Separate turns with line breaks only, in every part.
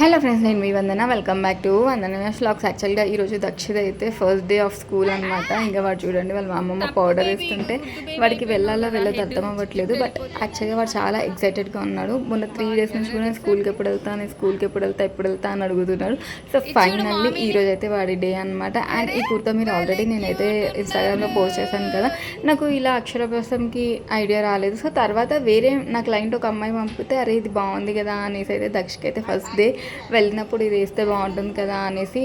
Hello friends నేను మీ Vandana. Welcome back to Vandana vlogs యాక్చువల్గా ఈరోజు దక్షిత అయితే ఫస్ట్ డే ఆఫ్ స్కూల్ అనమాట ఇంకా వాడు చూడండి వాళ్ళ అమ్మమ్మ పౌడర్ వేస్తుంటే వాడికి వెళ్ళాలో వెళ్ళదు అర్థం అవ్వట్లేదు. బట్ యాక్చువల్గా వాడు చాలా ఎక్సైటెడ్గా ఉన్నాడు. మొన్న త్రీ డేస్ నుంచి కూడా నేను స్కూల్కి ఎప్పుడు వెళ్తా నేను స్కూల్కి ఎప్పుడు వెళ్తా ఎప్పుడు వెళ్తా అని అడుగుతున్నాడు సో ఫైనల్లీ ఈ రోజు అయితే వాడి డే అనమాట అండ్ ఈ కుర్తా మీరు ఆల్రెడీ నేనైతే ఇన్స్టాగ్రామ్లో పోస్ట్ చేశాను కదా. నాకు ఇలా అక్షరాభ్యాసంకి ఐడియా రాలేదు. సో తర్వాత వేరే నా క్లయింట్ ఒక అమ్మాయి పంపితే అరే ఇది బాగుంది కదా అనేసి అయితే దక్షకి అయితే ఫస్ట్ డే వెళ్ళినప్పుడు ఇది వేస్తే బాగుంటుంది కదా అనేసి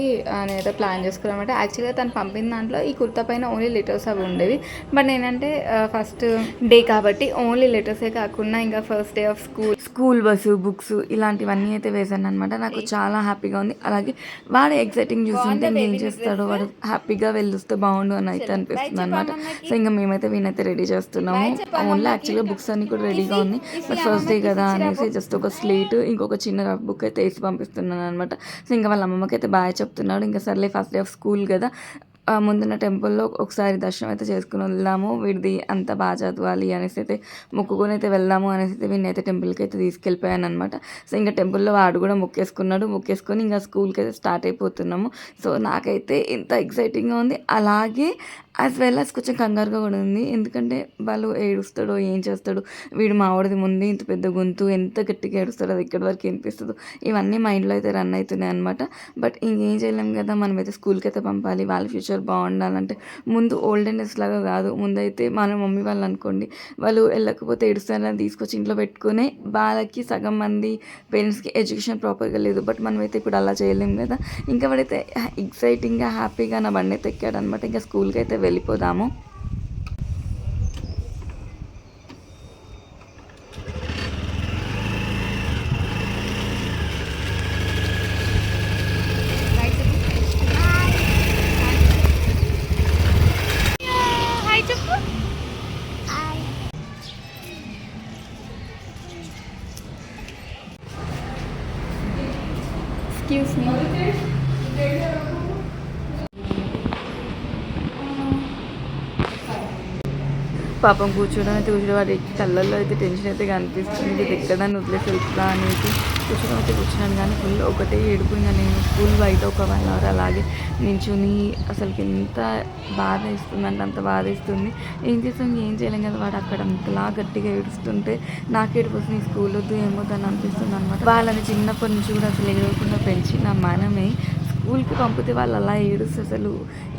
నేనైతే ప్లాన్ చేసుకున్నామంటే యాక్చువల్గా తను పంపిన దాంట్లో ఈ కుర్తా పైన ఓన్లీ లెటర్స్ అవి ఉండేవి. బట్ నేనంటే ఫస్ట్ డే కాబట్టి ఓన్లీ లెటర్సే కాకుండా ఇంకా first day of school school bus books ఇలాంటివన్నీ అయితే వేసాను అనమాట నాకు చాలా హ్యాపీగా ఉంది. అలాగే వాడు ఎగ్జైటింగ్ చూస్తుంటే ఏం చేస్తాడో వాడు హ్యాపీగా వెళ్ళొస్తే బాగుండు అని అయితే అనిపిస్తుంది అనమాట సో ఇంకా మేమైతే వీనైతే రెడీ చేస్తున్నాము. ఓన్లీ యాక్చువల్గా బుక్స్ అన్ని కూడా రెడీగా ఉన్నాయి. బట్ ఫస్ట్ డే కదా అనేసి జస్ట్ ఒక స్లేట్ ఇంకొక చిన్న రఫ్ బుక్ అయితే చేసి పంపిస్తున్నాను అనమాట సో ఇంకా వాళ్ళ అమ్మమ్మకి అయితే బాగా చెప్తున్నాడు. ఇంకా సర్లే ఫస్ట్ డే ఆఫ్ స్కూల్ కదా. ముందున్న టెంపుల్లో ఒకసారి దర్శనం అయితే చేసుకుని వెళ్దాము. వీడిది అంత బాగా చదవాలి అనేసి అయితే మొక్కుకొని అయితే వెళ్దాము అనేసి అయితే వీడిని అయితే టెంపుల్కి అయితే తీసుకెళ్ళిపోయాను అనమాట సో ఇంకా టెంపుల్లో వాడు కూడా మొక్కేసుకున్నాడు. మొక్కేసుకొని ఇంకా స్కూల్కి అయితే స్టార్ట్ అయిపోతున్నాము. సో నాకైతే ఇంత ఎక్సైటింగ్గా ఉంది. అలాగే యాజ్ వెల్ యాజ్ కొంచెం కంగారుగా కూడా ఉంది. ఎందుకంటే వాళ్ళు ఏడుస్తాడో ఏం చేస్తాడు వీడు మావాడిది ముందు ఇంత పెద్ద గొంతు ఎంత గట్టిగా ఏడుస్తాడు అది ఇక్కడి వరకు వినిపిస్తుందో ఇవన్నీ మైండ్లో అయితే రన్ అవుతున్నాయి అనమాట బట్ ఇంకేం చేయలేం కదా మనమైతే స్కూల్కి అయితే పంపాలి. వాళ్ళ ఫ్యూచర్ బాగుండాలంటే ముందు ఓల్డెన్ లాగా కాదు. ముందైతే మన మమ్మీ వాళ్ళు అనుకోండి వాళ్ళు వెళ్ళకపోతే ఏడుస్తారని తీసుకొచ్చి ఇంట్లో పెట్టుకుని వాళ్ళకి సగం మంది పేరెంట్స్కి ఎడ్యుకేషన్ ప్రాపర్గా లేదు. బట్ మనమైతే ఇప్పుడు అలా చేయలేము కదా. ఇంకా వాడైతే ఎక్సైటింగ్గా హ్యాపీగా నా బండి అయితే ఎక్కాడు అనమాట ఇంకా స్కూల్కి అయితే వెళ్ళిపోదాము. ఎక్స్క్యూస్ మీ పాపం కూర్చోవడం అయితే కూర్చోడం వాడి కళ్ళల్లో అయితే టెన్షన్ అయితే కనిపిస్తుంది. ఇది ఎక్కడాన్ని వదిలేసి వెళ్తుందా అనేసి కూర్చోడం అయితే కూర్చున్నాను. కానీ ఫుల్ ఒకటే ఏడుపు ఇంకా నేను స్కూల్ బయట ఒక వన్ అవర్ అలాగే నించుని అసలుకి ఎంత బాధ ఇస్తుందంటే అంత బాధ ఇస్తుంది ఏం చేస్తాం? ఏం చేయలేం కదా వాడు అక్కడ అంతలా గట్టిగా ఏడుస్తుంటే నాకు ఏడుపు వస్తుంది. స్కూల్ వద్దు ఏమొద్దు అని అనిపిస్తుంది అనమాట వాళ్ళని చిన్నప్పటి నుంచి కూడా అసలు ఏడవకుండా పెంచిన మనమే స్కూల్కి పంపితే వాళ్ళు అలా ఏడుస్తే అసలు.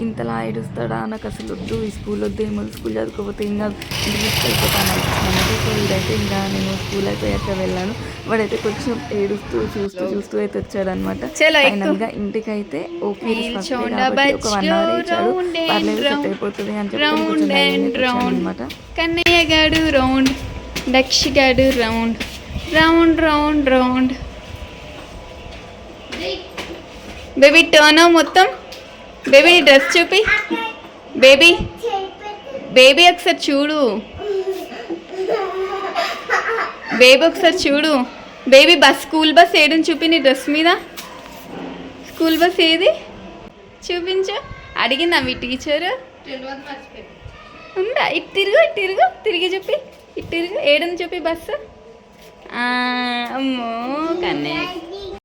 ఇంతలా ఏడుస్తాడా నాకు అసలు వద్దు ఈ స్కూల్ వద్దు ఏమో స్కూల్ చదువుకోకపోతే ఇంకా ఇంటికి వెళ్ళిపోతాను సో ఇదైతే ఇంకా నేను స్కూల్ అయిపోయాక వెళ్ళాను. వాడైతే కొంచెం ఏడుస్తూ చూస్తూ చూస్తూ అయితే వచ్చాడనమాట ఫైనల్గా ఇంటికి అయితే ఓకే ఒక వన్ అవర్ ఇచ్చాడు పర్లేదు సెట్ అయిపోతుంది అని చెప్పి కొంచెం అనమాట
కన్నయ్య గాడు round round round round round baby turn మొత్తం. బేబీ నీ డ్రెస్ చూపి. బేబీ బేబీ ఒకసారి చూడు. బేబీ ఒకసారి చూడు. బేబీ బస్ స్కూల్ బస్ వేయడం చూపి నీ డ్రెస్ మీద. స్కూల్ బస్ ఏది? చూపించు. అడిగిందా మీ టీచర్ ఉందా? ఇటు తిరుగు ఇటు తిరుగు. తిరిగి చెప్పి ఇటు తిరుగు. ఏడని చెప్పి బస్సు. అమ్మో కన్నయ్య